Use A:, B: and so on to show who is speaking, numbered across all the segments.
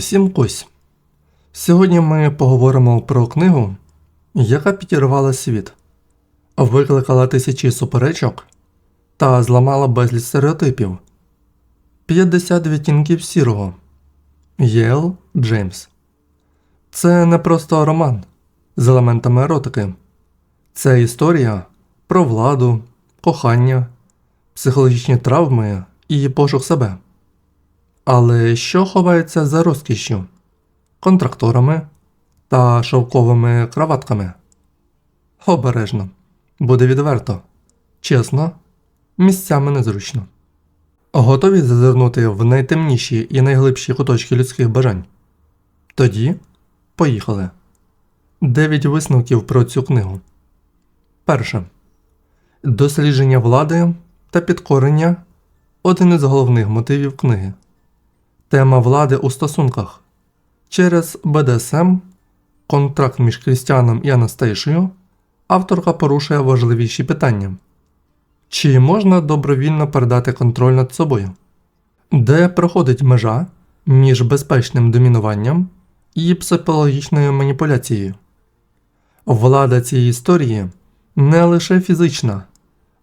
A: Всім кусь. Сьогодні ми поговоримо про книгу, яка підірвала світ, викликала тисячі суперечок та зламала безліч стереотипів. 50 відтінків сірого. Єл Джеймс. Це не просто роман з елементами еротики. Це історія про владу, кохання, психологічні травми і пошук себе. Але що ховається за розкішшю? Контракторами та шовковими краватками? Обережно, буде відверто, чесно, місцями незручно. Готові зазирнути в найтемніші і найглибші куточки людських бажань? Тоді поїхали. Дев'ять висновків про цю книгу. Перше. Дослідження влади та підкорення один із головних мотивів книги. Тема влади у стосунках. Через БДСМ, контракт між Крістіаном і Анастейшею, авторка порушує важливіші питання. Чи можна добровільно передати контроль над собою? Де проходить межа між безпечним домінуванням і психологічною маніпуляцією? Влада цієї історії не лише фізична,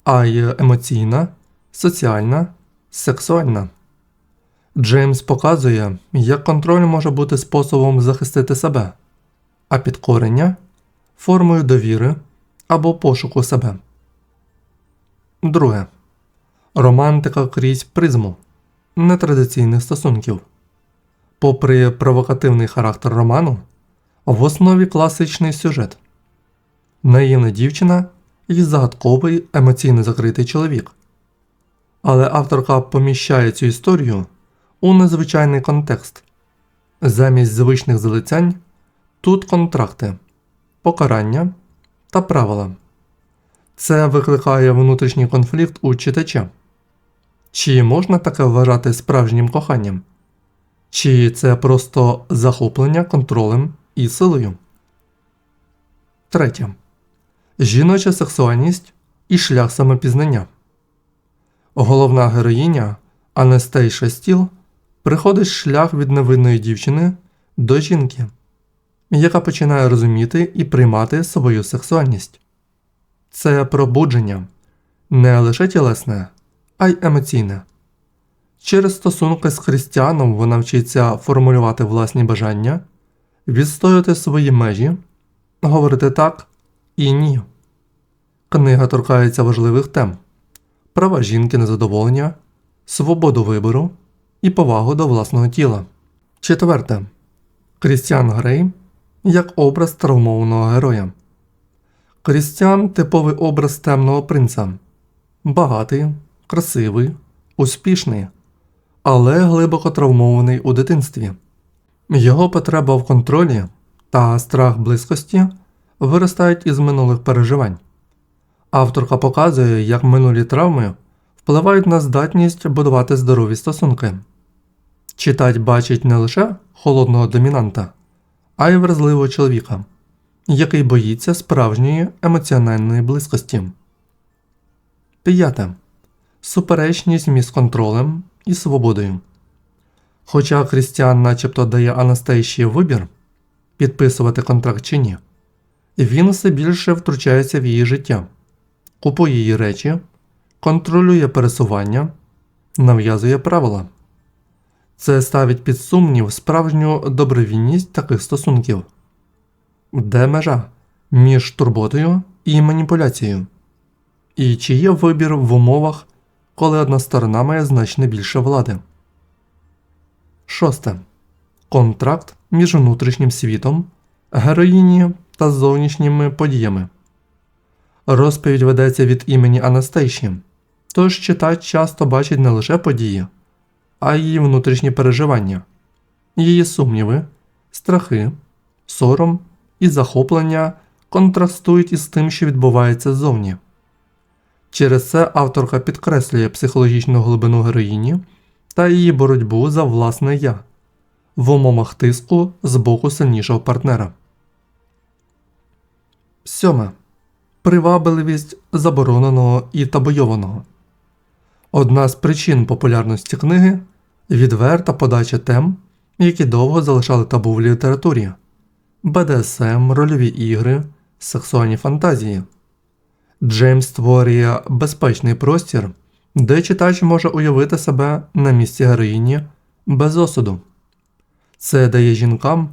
A: а й емоційна, соціальна, сексуальна. Джеймс показує, як контроль може бути способом захистити себе, а підкорення формою довіри або пошуку себе. Друге. Романтика крізь призму нетрадиційних стосунків. Попри провокативний характер роману, в основі класичний сюжет наївна дівчина і загадковий емоційно закритий чоловік. Але авторка поміщає цю історію у незвичайний контекст. Замість звичних залицянь тут контракти, покарання та правила. Це викликає внутрішній конфлікт у читача. Чи можна таке вважати справжнім коханням? Чи це просто захоплення контролем і силою? Третє. Жіноча сексуальність і шлях самопізнання. Головна героїня Анестейша Стіл приходить шлях від невинної дівчини до жінки, яка починає розуміти і приймати свою сексуальність. Це пробудження не лише тілесне, а й емоційне. Через стосунки з християном вона вчиться формулювати власні бажання, відстояти свої межі, говорити так і ні. Книга торкається важливих тем права жінки на задоволення, свободу вибору і повагу до власного тіла. Четверте. Крістіан Грей як образ травмованого героя. Крістіан типовий образ темного принца. Багатий, красивий, успішний, але глибоко травмований у дитинстві. Його потреба в контролі та страх близькості виростають із минулих переживань. Авторка показує, як минулі травми впливають на здатність будувати здорові стосунки. Читать бачить не лише холодного домінанта, а й вразливого чоловіка, який боїться справжньої емоціональної близькості. П'яте. Суперечність між контролем і свободою. Хоча Крістіан начебто дає Анастейші вибір підписувати контракт чи ні, він все більше втручається в її життя, купує її речі, контролює пересування, нав'язує правила. Це ставить під сумнів справжню добровільність таких стосунків, де межа між турботою і маніпуляцією, і чи є вибір в умовах, коли одна сторона має значно більше влади. Шосте. Контракт між внутрішнім світом, героїні та зовнішніми подіями. Розповідь ведеться від імені Анастейші, тож читач часто бачить не лише події, а й її внутрішні переживання, її сумніви, страхи, сором і захоплення контрастують із тим, що відбувається ззовні. Через це авторка підкреслює психологічну глибину героїні та її боротьбу за власне я в умовах тиску з боку сильнішого партнера. Сьоме. Привабливість забороненого і табойованого. Одна з причин популярності книги відверта подача тем, які довго залишали табу в літературі: БДСМ, рольові ігри, сексуальні фантазії. Джеймс створює безпечний простір, де читач може уявити себе на місці героїні без осуду. Це дає жінкам,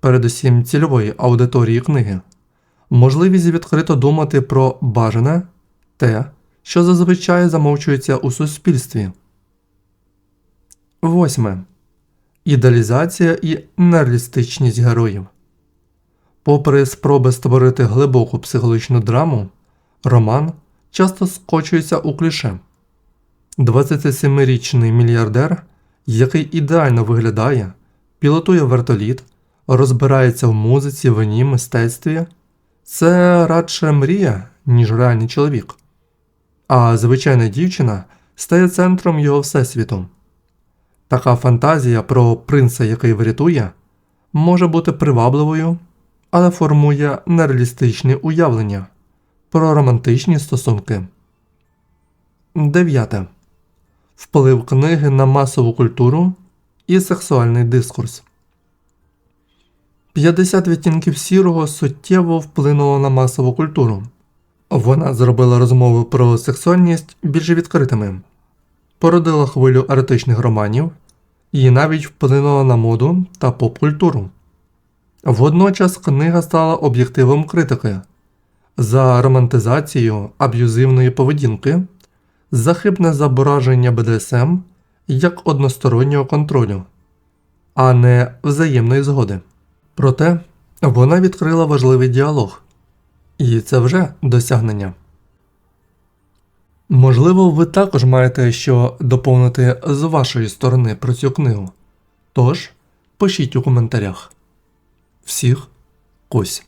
A: передусім цільової аудиторії книги, можливість відкрито думати про бажане те, що зазвичай замовчується у суспільстві. Восьме. Ідеалізація і нереалістичність героїв. Попри спроби створити глибоку психологічну драму, роман часто скочується у кліше. 27-річний мільярдер, який ідеально виглядає, пілотує вертоліт, розбирається в музиці, вині, мистецтві, це радше мрія, ніж реальний чоловік. А звичайна дівчина стає центром його всесвіту. Така фантазія про принца, який врятує, може бути привабливою, але формує нереалістичні уявлення про романтичні стосунки. 9. Вплив книги на масову культуру і сексуальний дискурс. 50 відтінків сірого суттєво вплинуло на масову культуру. Вона зробила розмови про сексуальність більш відкритими, породила хвилю еротичних романів і навіть вплинула на моду та поп-культуру. Водночас книга стала об'єктивом критики за романтизацію аб'юзивної поведінки, за хибне зображення БДСМ як одностороннього контролю, а не взаємної згоди. Проте вона відкрила важливий діалог, і це вже досягнення. Можливо, ви також маєте що доповнити з вашої сторони про цю книгу. Тож, пишіть у коментарях. Всіх кусь.